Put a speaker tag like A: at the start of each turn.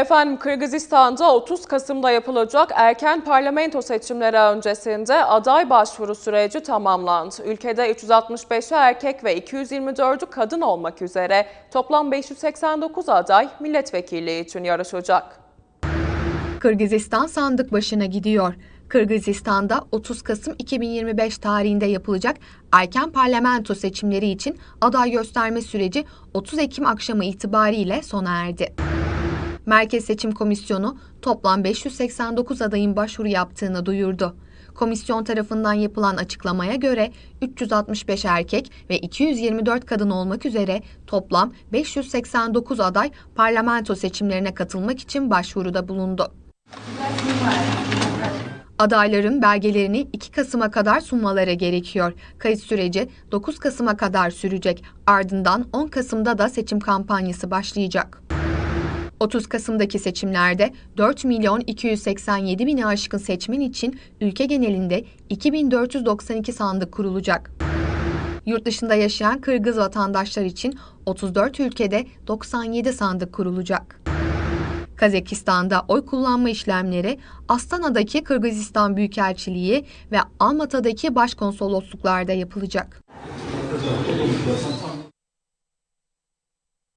A: Efendim Kırgızistan'da 30 Kasım'da yapılacak erken parlamento seçimleri öncesinde aday başvuru süreci tamamlandı. Ülkede 365'i erkek ve 224'ü kadın olmak üzere toplam 589 aday milletvekilliği için yarışacak.
B: Kırgızistan sandık başına gidiyor. Kırgızistan'da 30 Kasım 2025 tarihinde yapılacak erken parlamento seçimleri için aday gösterme süreci 30 Ekim akşamı itibariyle sona erdi. Merkez Seçim Komisyonu toplam 589 adayın başvuru yaptığını duyurdu. Komisyon tarafından yapılan açıklamaya göre 365 erkek ve 224 kadın olmak üzere toplam 589 aday parlamento seçimlerine katılmak için başvuruda bulundu. Adayların belgelerini 2 Kasım'a kadar sunmaları gerekiyor. Kayıt süreci 9 Kasım'a kadar sürecek. Ardından 10 Kasım'da da seçim kampanyası başlayacak. 30 Kasım'daki seçimlerde 4 milyon 287 bini aşkın seçmen için ülke genelinde 2492 sandık kurulacak. Yurt dışında yaşayan Kırgız vatandaşlar için 34 ülkede 97 sandık kurulacak. Kazakistan'da oy kullanma işlemleri Astana'daki Kırgızistan Büyükelçiliği ve Almata'daki başkonsolosluklarda yapılacak.